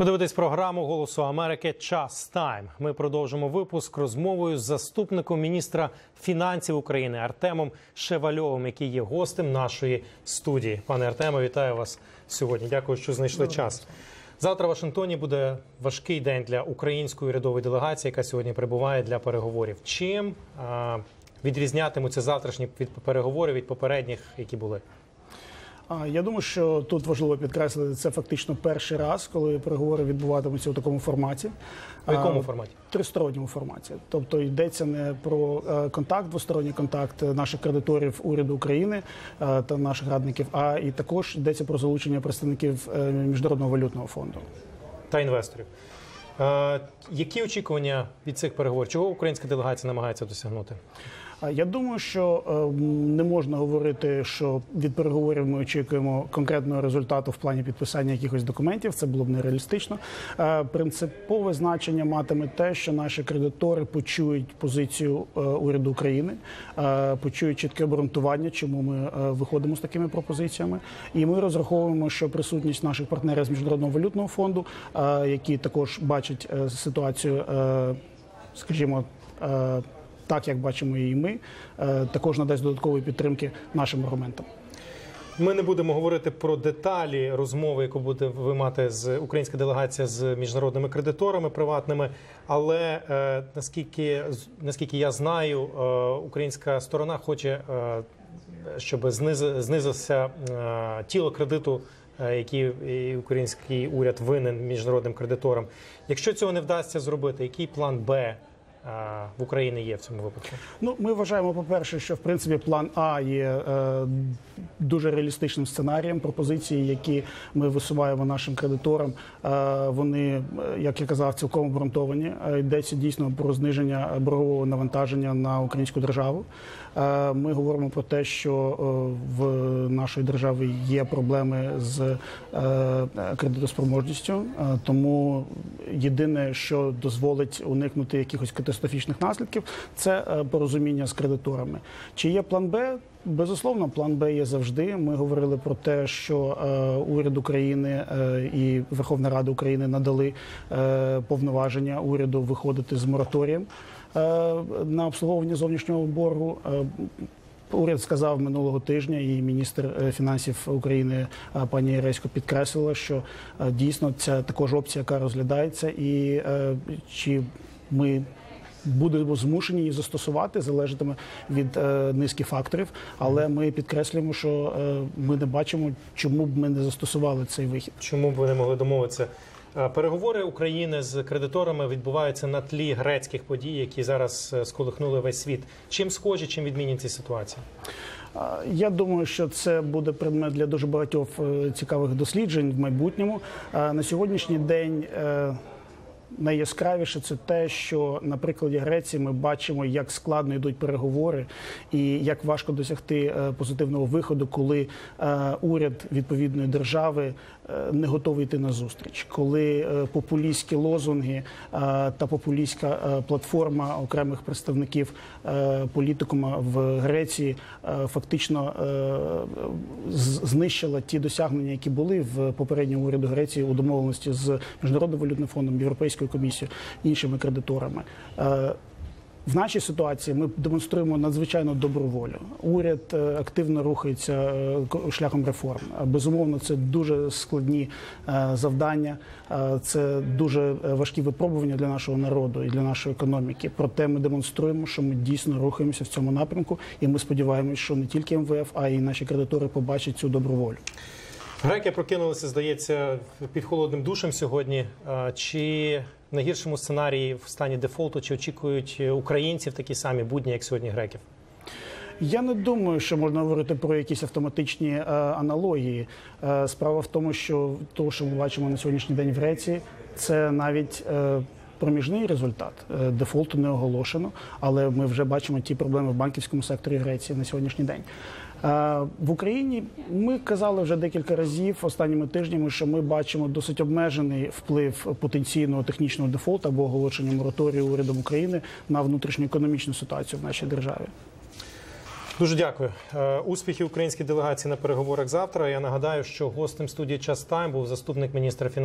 Ви дивитесь програму Голосу Америки Час Тайм. Ми продовжимо випуск розмовою з заступником міністра фінансів України Артемом Шевальовим, який є гостем нашої студії. Пане Артеме, вітаю вас сьогодні. Дякую, що знайшли час. Завтра в Вашингтоні буде важкий день для української урядової делегації, яка сьогодні прибуває для переговорів. Чим а, відрізнятимуться завтрашні від переговорів від попередніх, які були? Я думаю, що тут важливо підкреслити це фактично перший раз, коли переговори відбуватимуться у такому форматі. В якому форматі? Тристоронньому форматі. Тобто йдеться не про е, контакт, двосторонній контакт наших кредиторів уряду України е, та наших радників, а і також йдеться про залучення представників е, міжнародного валютного фонду. та інвесторів. Які очікування від цих переговорів? Чого українська делегація намагається досягнути? Я думаю, що е, не можна говорити, що від переговорів ми очікуємо конкретного результату в плані підписання якихось документів. Це було б нереалістично. Е, Принципове значення матиме те, що наші кредитори почують позицію е, уряду України, почують чітке обґрунтування, чому ми виходимо з такими пропозиціями. І ми розраховуємо, що присутність наших партнерів з міжнародного валютного фонду, які також бачать ситуацію, скажімо. Так як бачимо її ми, е, також надасть додаткової підтримки нашим аргументам. Ми не будемо говорити про деталі розмови, яку буде ви мати з українська делегація з міжнародними кредиторами приватними. Але е, наскільки наскільки я знаю, е, українська сторона хоче, е, щоб зниз, знизився е, тіло кредиту. е, Який український уряд винен міжнародним кредиторам. Якщо цього не вдасться зробити, який план Б в Україні є в цьому випадку? Ну, ми вважаємо, по-перше, що в принципі план А є е, дуже реалістичним сценарієм. Пропозиції, які ми висуваємо нашим кредиторам, е, вони, е, як я казав, цілком обґрунтовані. Е, Йдеться дійсно про зниження боргового навантаження на українську державу. Е, Ми говоримо про те, що е, в нашої держави є проблеми з е, кредитоспроможністю, Е, тому єдине, що дозволить уникнути якихось катастрофічних наслідків, це е, порозуміння з кредиторами. Чи є план Б? Безусловно, план Б є завжди. Ми говорили про те, що е, уряд України е, і Верховна Рада України надали е, повноваження уряду виходити з мораторієм е, на обслуговування зовнішнього боргу. Е, Уряд сказав минулого тижня, і міністр е, фінансів України е, пані Яресько підкреслила, що дійсно це також опція, яка розглядається, і чи ми будемо змушені її застосувати, залежатиме від е, низки факторів. Але ми підкреслюємо, що е, ми не бачимо, чому б ми не застосували цей вихід. Чому б ви не могли домовитися? Е, Переговори України з кредиторами відбуваються на тлі грецьких подій, які зараз е, сколихнули весь світ. Чим схожі, чим відмінні ці ситуації? Я думаю, що це буде предмет для дуже багатьох е, цікавих досліджень в майбутньому. На сьогоднішній день найяскравіше це те, що на прикладі Греції ми бачимо, як складно йдуть переговори, і як важко досягти е, позитивного виходу, коли е, уряд відповідної держави е, не готовий йти на зустріч, коли популістські лозунги та популістська платформа окремих представників політикума в Греції фактично знищила ті досягнення, які були в попередньому уряду Греції у домовленості з міжнародним валютним фондом, Європейською комісією, іншими кредиторами. Е, в нашій ситуації ми демонструємо надзвичайно добру волю. Уряд е, активно рухається е, шляхом реформ. Безумовно, це дуже складні завдання, це дуже важкі випробування для нашого народу і для нашої економіки. Проте ми демонструємо, що ми дійсно рухаємося в цьому напрямку, і ми сподіваємося, що не тільки МВФ, а й наші кредитори побачать цю добру волю. Греки прокинулися, здається, під холодним душем сьогодні. Чи в найгіршому сценарії в стані дефолту, чи очікують е, українців такі самі будні, як сьогодні греків? Я не думаю, що можна говорити про якісь автоматичні е, аналогії. Е, справа в тому, що то, що ми бачимо на сьогоднішній день в Греції, це навіть е, проміжний результат. Е, дефолту не оголошено, але ми вже бачимо ті проблеми в банківському секторі Греції на сьогоднішній день. Е, В Україні ми казали вже декілька разів останніми тижнями, що ми бачимо досить обмежений вплив потенційного технічного дефолту або оголошення мораторію урядом України на внутрішньоекономічну ситуацію в нашій державі. Дуже дякую. Е, Успіхів українській делегації на переговорах завтра. Я нагадаю, що гостем студії Час Тайм був заступник міністра фінансів.